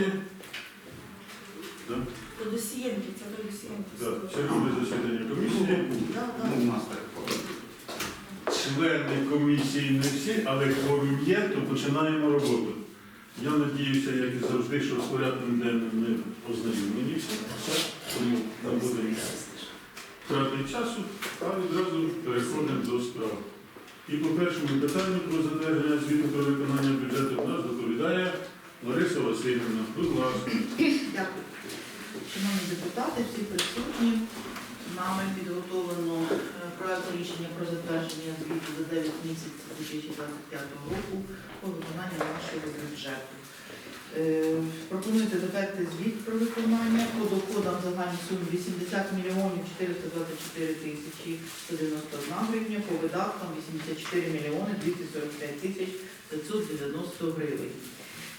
комісії. Да? То до Сієнки, це до Сієнки. Так, чергове засідання комісії. Ну, у нас так. Члени комісії не всі, але кворум є, то починаємо роботу. Я надіюся, як і завжди, що з порядком денним ми ознайомлені всі. Тому не буде трати часу, а відразу переходимо до справ. І по першому питанню про затвердження звіту про виконання бюджету в нас доповідає Лариса Васильівна. Будь ласка. Дякую. Шановні депутати, всі присутні. Нами підготовлено е, проект рішення про затвердження звіту за 9 місяців 2025 року по виконанню нашого бюджету. Е, Пропонується затвердити звіт про виконання по доходам в загальній сумі 80 мільйонів 424 тисячі 191 гривня, по видаткам 84 мільйони 245 тисяч 590 гривень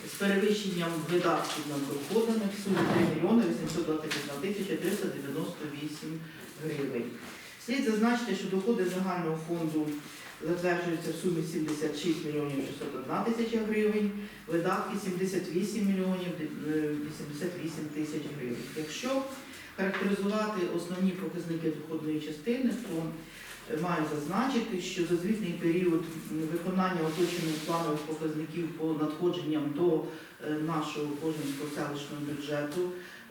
з перевищенням видатків над доходами в сумі 3 мільйони 821 тисяча 398 гривень. Слід зазначити, що доходи загального фонду затверджуються в сумі 76 мільйонів 601 тисяча гривень, видатки 78 мільйонів е, 88 тисяч гривень. Якщо характеризувати основні показники доходної частини, то е, маю зазначити, що за звітний період виконання оточених планових показників по надходженням до е, нашого кожного селищного бюджету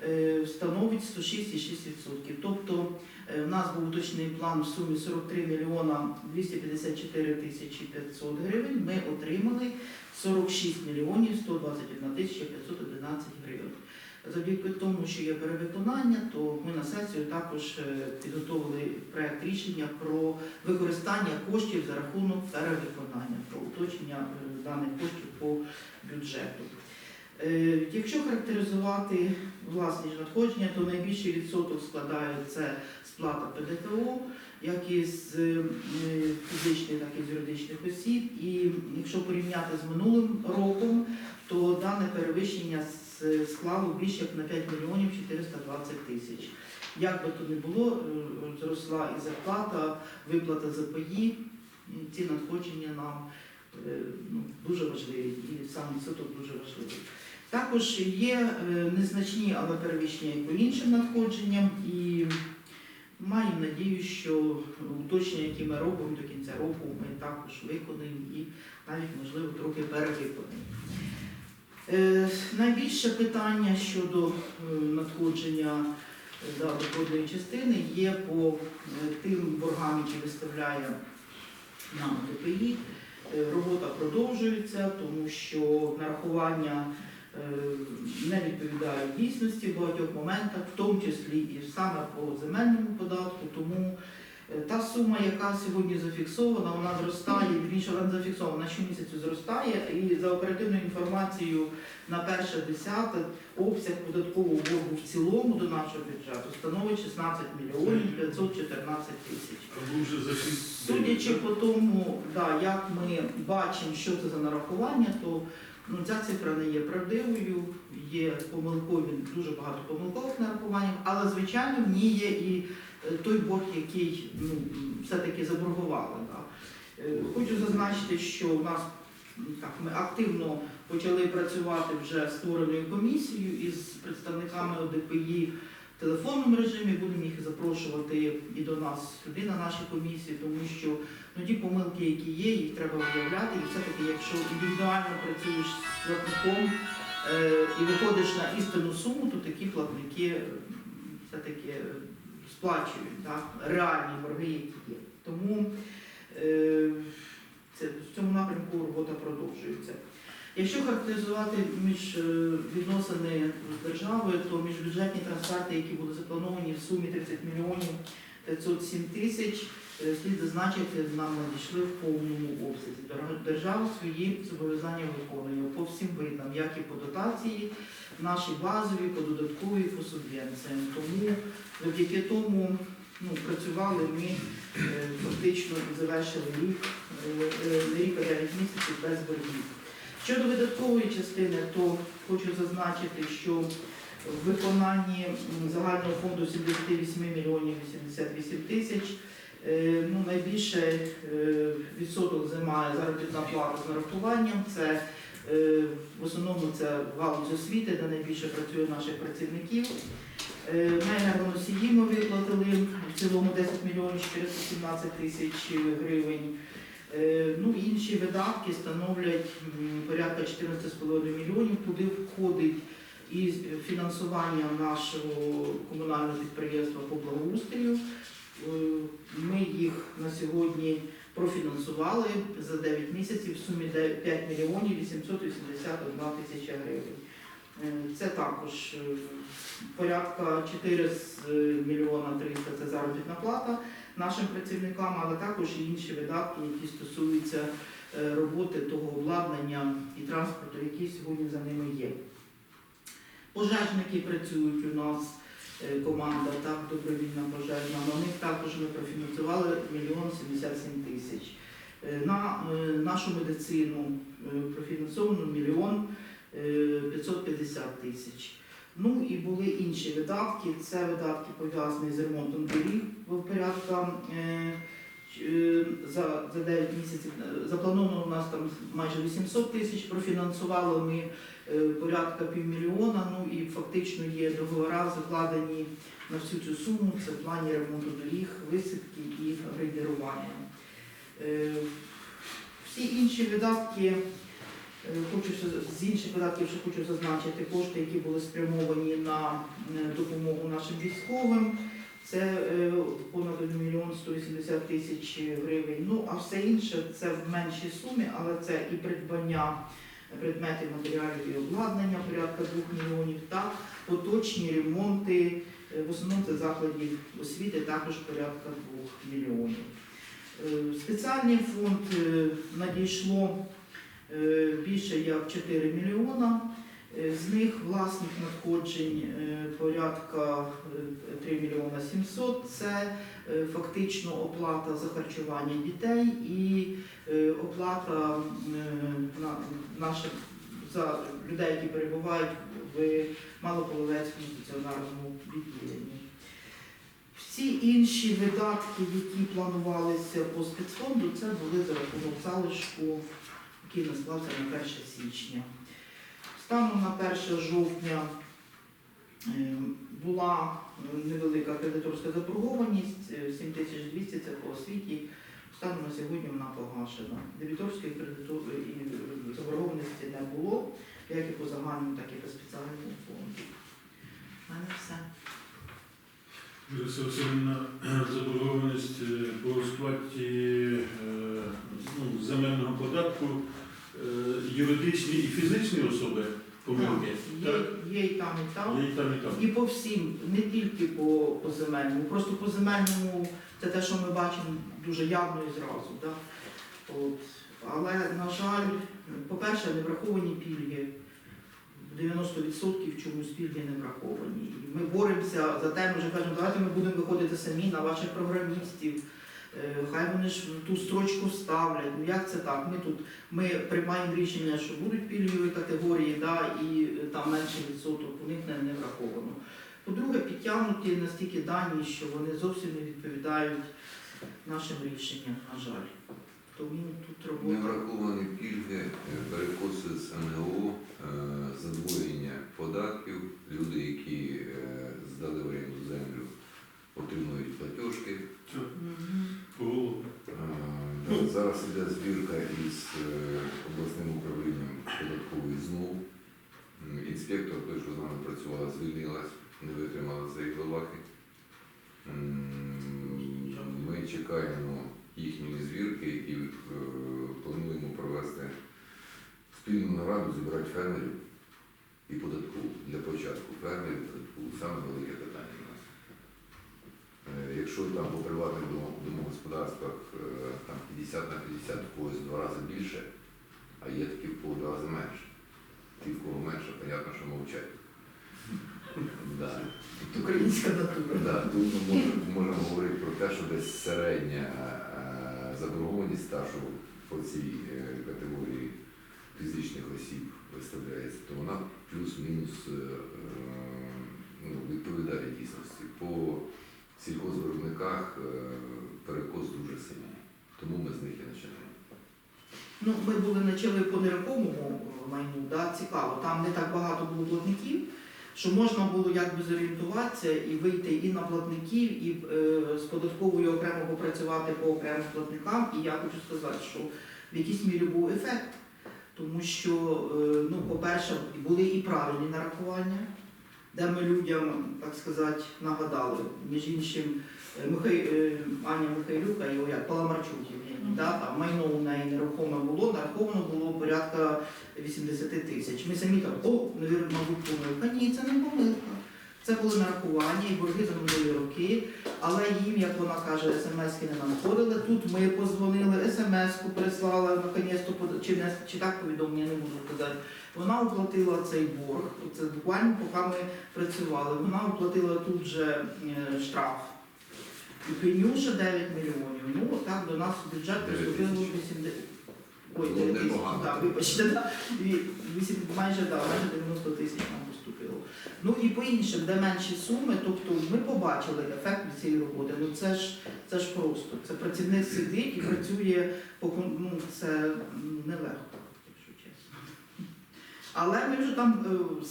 е, становить 106,6%. Тобто е, в нас був уточнений план в сумі 43 мільйона 254 тисячі 500 гривень. Ми отримали 46 мільйонів 121 тисяча 511 гривень. Завдяки тому, що є перевиконання, то ми на сесію також е, підготовили проект рішення про використання коштів за рахунок перевиконання, про уточнення е, даних коштів по бюджету. Е, Якщо характеризувати власні надходження, то найбільший відсоток складає це сплата ПДФО, як із фізичних, так і з юридичних осіб. І якщо порівняти з минулим роком, то дане перевищення склало більше як на 5 мільйонів 420 тисяч. Як би то не було, е, зросла і зарплата, виплата за паї, ці надходження нам е, ну, дуже важливі, і сам відсоток дуже важливий. Також є е, незначні, але перевищення і по іншим надходженням, і маємо надію, що уточнення, які ми робимо до кінця року, ми також виконаємо і навіть, можливо, трохи перевиконаємо. Е, Найбільше питання щодо е, надходження е, да, доходної частини є по тим боргам, які виставляє нам ДПІ. Робота продовжується, тому що нарахування не відповідають дійсності в багатьох моментах, в тому числі і саме по земельному податку. Тому та сума, яка сьогодні зафіксована, вона зростає, більше вона зафіксована щомісяцю зростає. І за оперативною інформацією на перше десяте обсяг податкового боргу в цілому до нашого бюджету становить 16 мільйонів 514 тисяч. Судячи по тому, да, як ми бачимо, що це за нарахування, то ну, ця цифра не є правдивою, є помилкові, дуже багато помилкових нарахувань, але звичайно в ній є і е, той борг, який ну, все-таки заборгували. Да. Е, Хочу зазначити, що у нас так, ми активно почали працювати вже створеною комісією із представниками ОДПІ в телефонному режимі. Будемо їх запрошувати і до нас сюди, на наші комісії, тому що ну, ті помилки, які є, їх треба виявляти. І все-таки, якщо індивідуально працюєш з платником е, і виходиш на істинну суму, то такі платники е, все-таки е, сплачують так, реальні борги, які є. Тому е, це, в цьому напрямку робота продовжується. Якщо характеризувати між е, відносини з державою, то міжбюджетні трансферти, які були заплановані в сумі 30 мільйонів 507 тисяч, е, слід зазначити, нам надійшли в повному обсязі. Дер- Держава свої зобов'язання виконує по всім видам, як і по дотації, наші базові, по додаткові, по субвенціям. Тому завдяки тому ну, працювали ми е, фактично завершили рік, е, е, рік 9 місяців без боргів. Щодо видаткової частини, то хочу зазначити, що в виконанні загального фонду 78 мільйонів 88 тисяч. Ну, найбільше відсоток займає заробітна плата з нарахуванням. Це В основному це галузь освіти, де найбільше працює наших працівників. Е, На енергоносії ми виплатили в цілому 10 мільйонів 417 тисяч гривень. Е, Ну, інші видатки становлять порядка 14,5 мільйонів, куди входить і фінансування нашого комунального підприємства по благоустрою. Е, Ми їх на сьогодні профінансували за 9 місяців в сумі 5 мільйонів 881 тисяча гривень. Е, Це також е, порядка 4 з, е, мільйона 300 – це заробітна плата нашим працівникам, але також і інші видатки, які стосуються роботи того обладнання і транспорту, який сьогодні за ними є. Пожежники працюють у нас, команда так, добровільна пожежна. На них також ми профінансували мільйон 77 тисяч. Е, На е, нашу медицину е, профінансовано мільйон е, 550 тисяч. Ну і були інші видатки. Це видатки пов'язані з ремонтом доріг в порядка е, е, за, за 9 місяців. Е, Заплановано у нас там майже 800 тисяч. Профінансували ми е, порядка півмільйона. Ну і фактично є договори закладені на всю цю суму. Це в плані ремонту доріг, висадки і грейдерування. Е, Всі інші видатки, е, хочу з інших видатків ще хочу зазначити кошти, які були спрямовані на е, допомогу нашим військовим. Це е, понад 1 мільйон 180 тисяч гривень. Ну а все інше це в меншій сумі, але це і придбання предметів, матеріалів і обладнання порядка 2 мільйонів та поточні ремонти. е, В основному це закладів освіти також порядка 2 мільйонів. Е, Спеціальний фонд надійшло більше як 4 мільйона. Е, З них власних надходжень е, порядка е, 3 мільйона 700. Це е, фактично оплата за харчування дітей і е, оплата е, наших за людей, які перебувають в Малополовецькому стаціонарному відділенні. Всі інші видатки, які планувалися по спецфонду, це були за рахунок залишку, який насклався на 1 січня. Станом на 1 жовтня е, була е, невелика кредиторська заборгованість, е, 7200 це по освіті. Станом на сьогодні вона погашена. Дебіторської е, заборгованості не було, як і по загальному, так і по спеціальному фонду. У мене все. Лариса заборгованість е, по сплаті е, ну, земельного податку е, юридичні і фізичні особи помилки. Є, Так, є і там, і там. є і там, і там. І по всім, не тільки по, по земельному. Просто по земельному це те, що ми бачимо дуже явно і зразу. Да? От. Але, на жаль, по-перше, не враховані пільги. 90% чомусь пільги не враховані. Ми боремося за те, ми вже кажемо, давайте ми будемо виходити самі на ваших програмістів. Е, Хай вони ж ту строчку вставлять. Ну як це так? Ми тут ми приймаємо рішення, що будуть пільгові категорії, да, і е, там менший відсоток у них не, враховано. По-друге, підтягнуті настільки дані, що вони зовсім не відповідають нашим рішенням, на жаль. Не враховані пільги, е, перекоси з НГО, задвоєння податків. Люди, які здали в землю, отримують платіжки. Е, да, Зараз іде збірка із е, обласним управлінням податкової ЗНОВ. М, Інспектор, той, що з нами працювала, звільнилась, не витримала цієї глибаки. Ми чекаємо їхньої звірки і е, плануємо провести спільну нараду, зібрати фермерів і податку. Для початку фермерів податку саме велике питання в нас. Е, Якщо там по приватних дом- домогосподарствах е, там 50 на 50 в когось в два рази більше, а є такі в кого в два рази менше. Ті, в кого менше, понятно, що мовчать. Да. Українська натура. Да, тут ми можемо, можемо говорити про те, що десь середня е, заборгованість стажу по цій е, категорії фізичних осіб виставляється, то вона плюс-мінус ну, відповідає дійсності. По сільхозвиробниках е, перекос дуже сильний, тому ми з них і починаємо. Ну, ми були почали по нерухомому майну. Да? Цікаво. Там не так багато було платників, що можна було якби зорієнтуватися і вийти і на платників, і е, з податковою окремо попрацювати по окремим платникам. І я хочу сказати, що в якійсь мірі був ефект. Тому що, е, ну, по-перше, були і правильні нарахування, де ми людям, так сказати, нагадали, між іншим, е, Михай, е, Аня Михайлюка і як Паламарчук Євгеній, да, майно у неї нерухоме було, нараховано було порядка 80 тисяч. Ми самі там, о, невірно, мабуть, помилка. Ні, це не помилка. Це були нарахування і борги за минулі роки, але їм, як вона каже, смс-ки не надходили. Тут ми позвонили, смс-ку прислали, наконець-то, чи, не, чи так повідомлення, не можу сказати. Вона оплатила цей борг. Це буквально поки ми працювали. Вона оплатила тут же е, штраф. І пеню ще 9 мільйонів. Ну, отак до нас в бюджет тисяч. 80. Ой, Ну, 9 тисяч, так, вибачте, да. І вісім- майже, да, майже 90 тисяч нам поступило. Ну і по іншим, де менші суми, тобто ми побачили ефект цієї роботи. Ну це ж це ж просто. Це працівник сидить і працює по ну, це нелегко, якщо чесно. Але ми вже там е,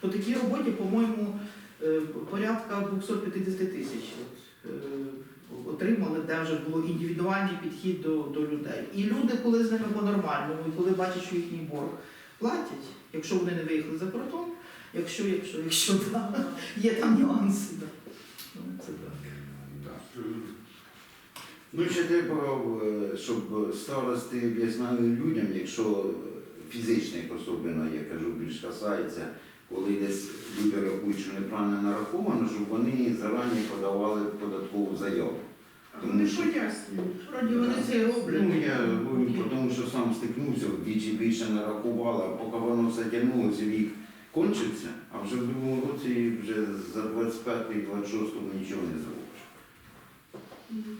по такій роботі, по-моєму, е, порядка 250 тисяч е, отримали, де вже було індивідуальний підхід до, до людей. І люди, коли з ними по-нормальному, і коли бачать, що їхній борг платять, якщо вони не виїхали за кордон, якщо, якщо, якщо да, є там нюанси. Да. Ну, це так. Да. Ну, ще треба, е, щоб старости об'ясняли людям, якщо фізичних особливо, я кажу, більш касається, коли десь люди рахують, що неправильно нараховано, щоб вони зарані подавали податкову заяву. Тому що Вроді вони це роблять. ну, я говорю, тому що сам стикнувся, вдвічі більше нарахували, а поки воно все тягнулося, рік кончиться, а вже в другому році вже за 25-й, 26-му нічого не зробиш.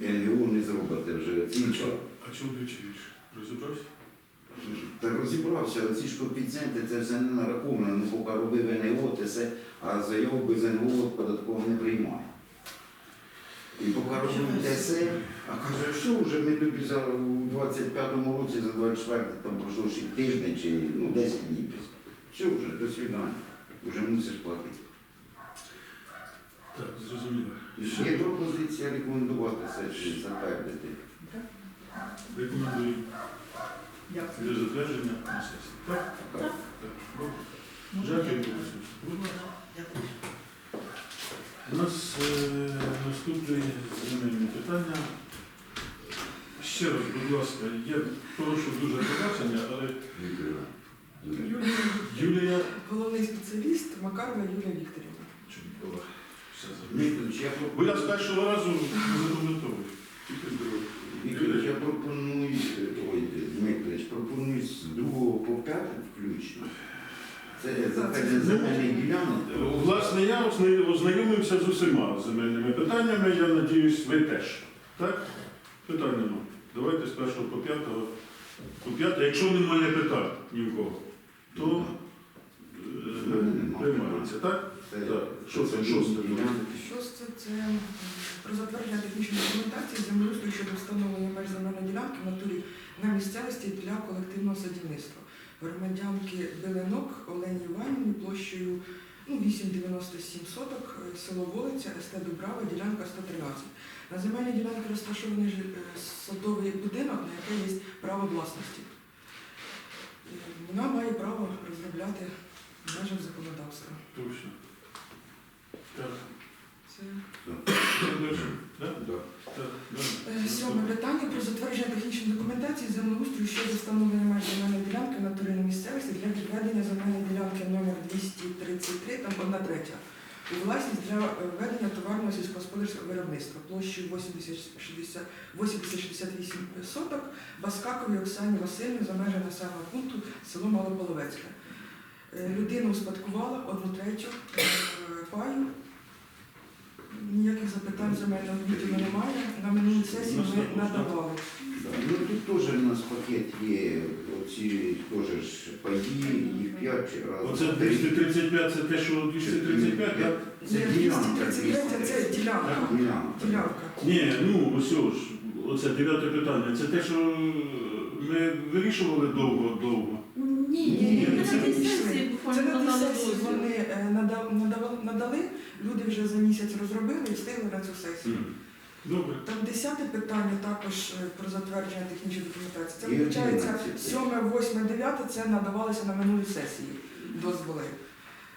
НГУ не зробите вже ці чого. А чому ти чуєш? Розібрався? Та розібрався, оці ж коефіцієнти, це все не нараховано, ну поки робив НГО, це все, а заяву без НГО податково не приймає. І поки робив ТСЕ, а каже, що вже ми тобі за у 25-му році, за 24 там пройшло ще тиждень чи ну, 10 днів. Все вже, до свидання. Вже мусиш платити. Так, зрозуміло. Є пропозиція рекомендувати це чи затвердити. Рекомендую Дякую. для затвердження на сесії. Так? Так. Так. Добре. Дякую. дякую? Дякую. У нас е, наступне земельне питання. Ще раз, будь ласка, я прошу дуже пробачення, але Юрій. Юлія, головний спеціаліст Макарова Юлія Вікторівна. Чудова. Все. Вікторович, я Бо я з пропоную, першого разу не запам'ятовую. Тільки з. Вікторович, я пропоную, ой, Дмитрович, пропоную з другого по п'яте включно. Це затвердження земельних ділянок. Власне, я озна- ознайомився з усіма земельними питаннями, я надіюсь, ви теж. Так? Питань нема. Давайте з першого по п'ятого. По п'яте, якщо немає питань ні в кого, то е, приймається, так? Так. Що це? Шосте. Шосте це про затвердження технічної документації землеустрою щодо встановлення меж земельної ділянки в натурі на місцевості для колективного садівництва. Громадянки Беленок Олені Іванівні площею ну, 8,97 соток, е, село Волиця, СТ Дубрава, ділянка 113. На земельній ділянці розташований е, садовий будинок, на який є право власності. Вона має право розробляти в межах законодавства. Точно. Так. Це Так? Так, Е. Сьоме питання про затвердження технічної документації землеустрою щодо встановлення меж земельної ділянки в натурі місцевості для відведення земельної ділянки номер 233, там одна третя. У власність для е, ведення товарного сільськогосподарського виробництва площею 80-60 80-68 соток Баскаковій Оксані Васильівні за межами населеного пункту село Малополовецьке. Е, Людина успадкувала одну третю е, паю. Ніяких запитань земельного відділу немає. На минулій сесії ми надавали. Ну тут теж у нас пакет є, оці теж ж паї, їх п'ять раз. Оце 235 це те, що 235, так? Це ділянка. 233 це ділянка. Ділянка. Ділянка. Ні, ну ось ж, оце дев'яте питання. Це те, що ми вирішували довго-довго. Ні, Ні, ні, це на тій сесії Це буквально на тій надали сесії дозвіл. вони е, надали, люди вже за місяць розробили і встигли на цю сесію. Добре. Там десяте питання також е, про затвердження технічної документації. Це І виходить 11. сьоме, восьме, дев'яте це надавалося на минулій сесії дозволи.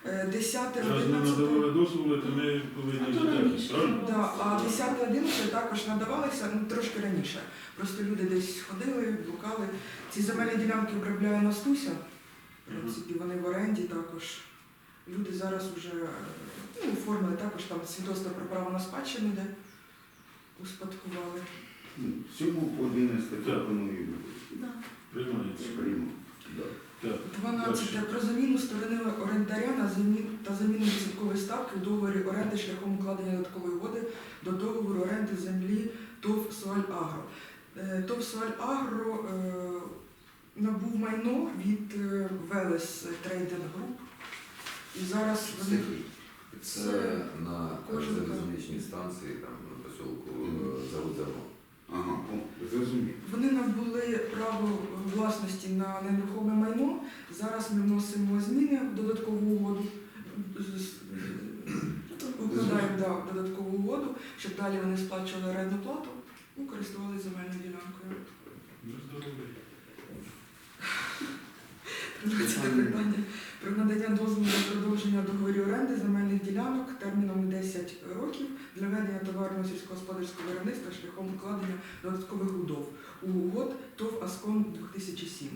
Е, Десяте, Раз ми одинадцяте. надавали дозволи, то ми А повинні то Правильно? Да, а 10 11 також надавалися ну, трошки раніше. Просто люди десь ходили, блукали. Ці земельні ділянки обробляє Настуся. В принципі, вони в оренді також. Люди зараз вже е, ну, оформили також там свідоцтво про право на спадщину, де успадкували. Ну, Всьому по 11 Так. пропоную Да. Приймається. приймати. Так. 12. Про заміну сторони орендаря на замін та заміну відсоткової ставки в договорі оренди шляхом укладення додаткової угоди до договору оренди землі ТОВ Суаль-Агро. Е, ТОВ Суаль-Агро е, набув майно від е, Велес Трейдинг Груп. І зараз вони Це Це на кожен залізничній станції, там посілку е, зерно. Ага, о, зрозумів. Вони набули право власності на нерухоме майно. Зараз ми вносимо зміни в додаткову угоду. Укладаємо да, додаткову угоду, щоб далі вони сплачували орендну плату і користувалися земельною ділянкою. Здоровий. Це питання про надання дозволу на продовження договорів оренди земельних ділянок терміном 10 років для ведення товарного сільськогосподарського виробництва шляхом укладення додаткових удов у угод ТОВ Аскон 2007.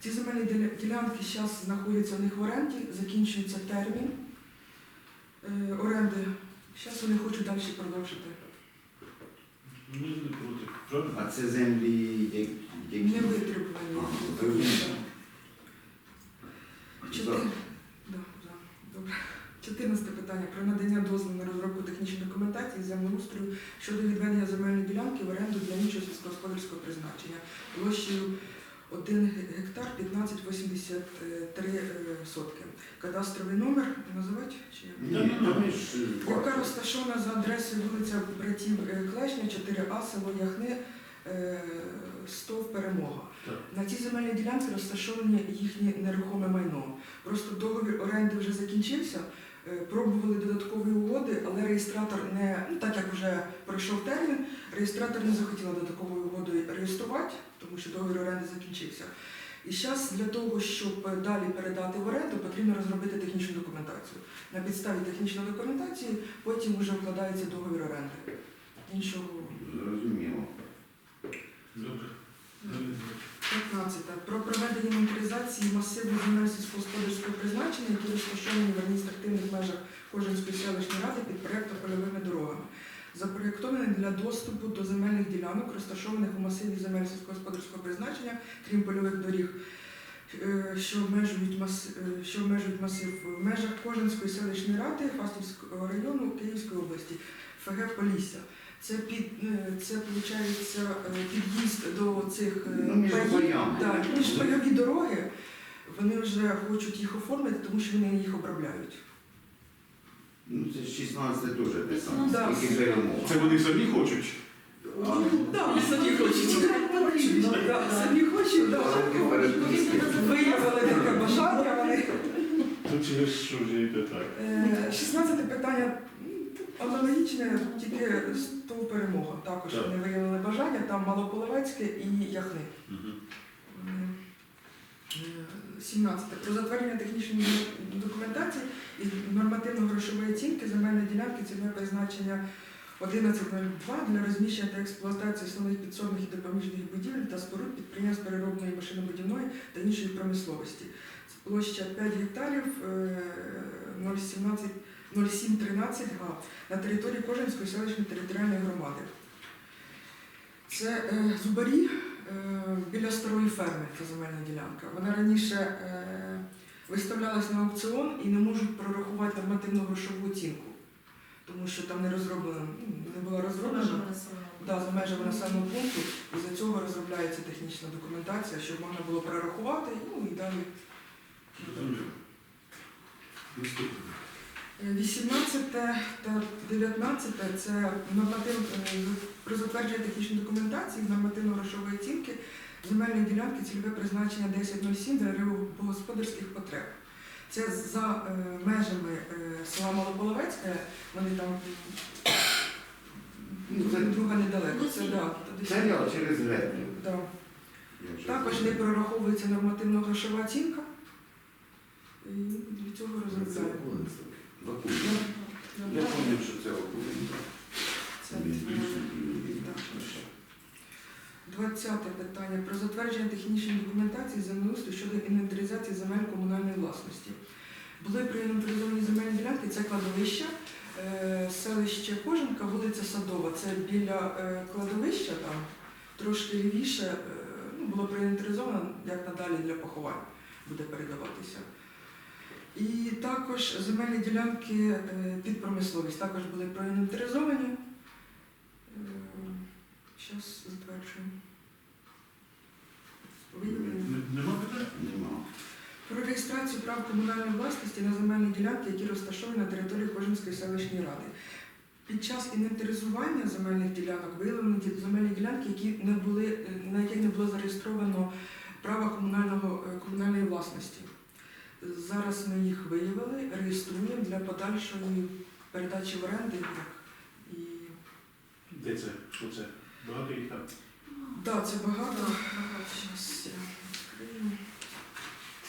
Ці земельні ділянки зараз знаходяться у них в оренді, закінчується термін е, оренди. Зараз вони хочуть далі продовжити. А це землі, які? Не витребувані. Ага, Да, да, добре. 14 питання про надання дозволу на розробку технічної документації землеустрою щодо відведення земельної ділянки в оренду для іншого сільськогосподарського призначення площею 1 гектар 1583 е, сотки. Кадастровий номер називати чи? Ні, яка розташована за адресою вулиця братів е, Клешня, 4А, село Яхни, е, стов перемога. На цій земельній ділянці розташовані їхнє нерухоме майно. Просто договір оренди вже закінчився. е, Пробували додаткові угоди, але реєстратор не ну, так як вже пройшов термін, реєстратор не захотіла додатковою угодою реєструвати, тому що договір оренди закінчився. І зараз для того, щоб далі передати в оренду, потрібно розробити технічну документацію. На підставі технічної документації потім вже вкладається договір оренди. Іншого Зрозуміло. Добре. 15. Про проведення інвентаризації масиву земель сільськогосподарського призначення, які розташовані в адміністративних межах Кожинської селищної ради під проєктом польовими дорогами. Запроєктовані для доступу до земельних ділянок, розташованих у масиві земель сільськогосподарського призначення, крім польових доріг, е, що обмежують, мас... е, що обмежують масив в межах Кожинської селищної ради Фастівського району Київської області, ФГ Полісся. Це під е, це виходить під'їзд до цих е, Ну, між паями. Дороги. Вони вже хочуть їх оформити, тому що вони їх обробляють. Ну, це ж 16 теж те саме. Да. Це вони самі хочуть. Так, вони самі хочуть. Так, Самі хочуть, перед близьким. Виявили таке бажання. Вони. То через що вже йде так? Е, 16 питання м, тільки з перемога. Також Так. вони виявили бажання, там Малополовецьке і Яхни. Мгм. Е, 17. Про затвердження технічної документації і нормативно-грошової оцінки земельної ділянки цільове призначення 1102 для розміщення та експлуатації основних підсобних і допоміжних будівель та споруд підприємств переробної машинобудівної та іншої промисловості. Площа 5 гектарів е, 017 0713 га на території Кожинської селищної територіальної громади. Це е, зубарі е, біля старої ферми, ця земельна ділянка. Вона раніше е, виставлялась на аукціон і не можуть прорахувати нормативну грошову оцінку, тому що там не розроблено, ну, не була розроблена. Да, за межами населеного пункту, і за цього розробляється технічна документація, щоб можна було прорахувати, ну і далі. Наступне. Е, 18 та 19 це норматив е, про затвердження технічної документації нормативно-грошової оцінки земельної ділянки цільове призначення 1007 для рибогосподарських потреб. Це за е, межами е, села Малополовецьке, вони там Ну, друга недалеко. Це, да, Це я через. Да. Також не прораховується нормативно-грошова оцінка. І для цього Це розробляємо. Окулинський. Я пам'ятаю, що це окулин. Це. Двадцяте питання про затвердження технічної документації землеустрою щодо інвентаризації земель комунальної власності. Були проінвентаризовані земельні ділянки, це кладовище, селище Коженка, вулиця Садова. Це біля е, кладовища, там трошки лівіше, е, ну, було проінвентаризовано, як надалі для поховань буде передаватися. І також земельні ділянки е, під промисловість також були проінвентаризовані. Зараз затверджуємо. Нема питань? Нема. Про реєстрацію прав комунальної власності на земельні ділянки, які розташовані на території Кожинської селищної ради. Під час інвентаризування земельних ділянок виявлені ді- земельні ділянки, які не були, е, на яких не було зареєстровано право комунального, е, комунальної власності. Зараз ми їх виявили, реєструємо для подальшої передачі в оренду. як І Де це? Що це? Багато їх там? Так, це багато.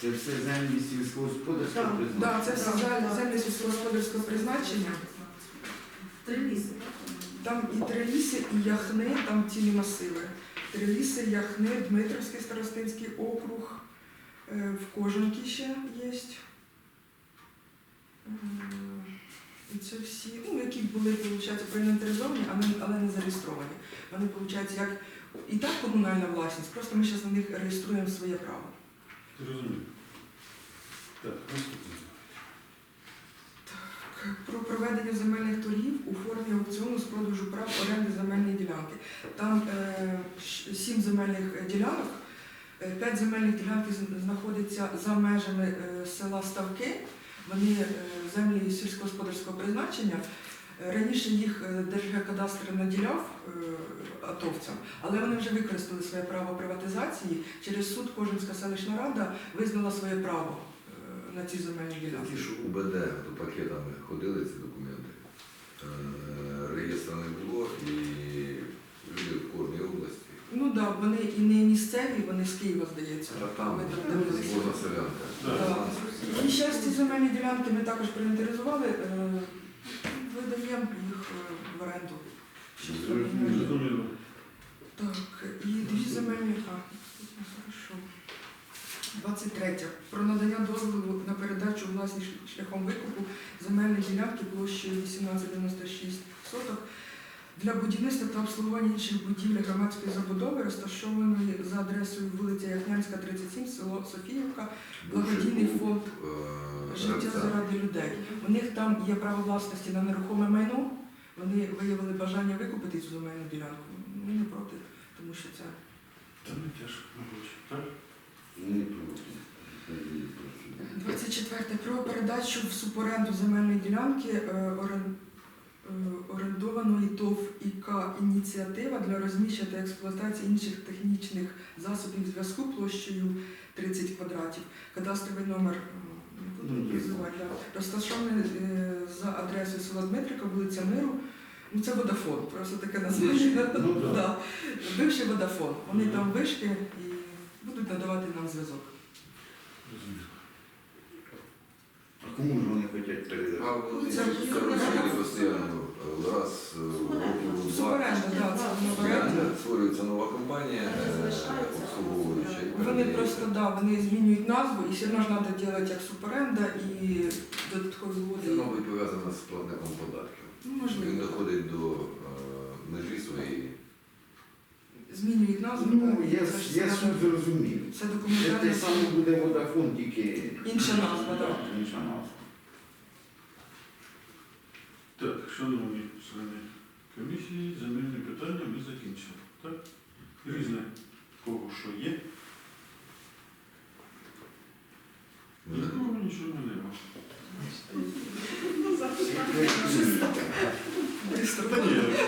Це все землі сільськогосподарського Так, призначення. Так, це все за- землі сільськогосподарського призначення. Три ліси. Там і Триліси, і Яхни, там цілі масиви. Триліси, Яхни, Дмитровський старостинський округ, в Кожанки ще є. Е, І це всі, ну, які були, виходить, проінвентаризовані, але не зареєстровані. Вони, виходить, як і так комунальна власність, просто ми зараз на них реєструємо своє право. Зрозуміло. Так, наступне. Про проведення земельних торгів у формі аукціону з продажу прав оренди земельної ділянки. Там е, сім земельних ділянок, е, п'ять земельних ділянок знаходяться за межами е, села Ставки. Вони е, землі сільськогосподарського призначення. Е, Раніше їх е, Держгеокадастр наділяв е, атовцям, але вони вже використали своє право приватизації. Через суд Кожинська селищна рада визнала своє право е, на ці земельні ділянки. Ті, що УБД до пакетами ходили ці документи, е, реєстру не було і люди в кожній області. Ну так, да, вони і не місцеві, вони з Києва, здається. Ми там дивилися. Так. І зараз ці земельні ділянки ми також проінтеризували, е, видаємо їх е, в оренду. Щоб Зрозуміло. Зрозуміло. Так, і дві земельні. А, хорошо. 23. Про надання дозволу на передачу у власність шляхом викупу земельної ділянки площею 1896 соток для будівництва та обслуговування інших будівель громадської забудови, розташованої за адресою вулиця Яхнянська, 37, село Софіївка, благодійний фонд Е, Життя заради людей. У них там є право власності на нерухоме майно. Вони виявили бажання викупити цю земельну ділянку. Ми не проти, тому що це Та не тяжко, мабуть. Так? Не проти. 24. Про передачу в суборенду земельної ділянки е, орен- е, орендованої ТОВ ІК ініціатива для розміщення та експлуатації інших технічних засобів зв'язку площею 30 квадратів. Кадастровий номер е, Ну, розташований е, за адресою села Дмитрика, вулиця Миру. Ну, це Водафон, просто таке названня. Ну. Бивший Водафон. Вони там вишки і будуть надавати нам зв'язок. Кому ж вони хочуть передати? А постійно е, раз е, в два. Суборенда, да, це воно оренда. Створюється- Створюється нова компанія е, обслуговуюча. і Вони передає. просто да, вони змінюють назву, і все одно ж треба робити як суборенда і додаткові Це, угоди. мабуть, пов'язано з платником податків. Ну, Він можливо. доходить до е, межі своєї. Змінюють назву. Ну, так, я, я суть зрозумів. Це Це те документальна. саме буде Водафон, тільки Інша назва, так. інша назва. Так, шановні члени комісії, земельні питання ми закінчили. Так? Різне кого що є. Нікого нічого нема. Быстро. Та ні,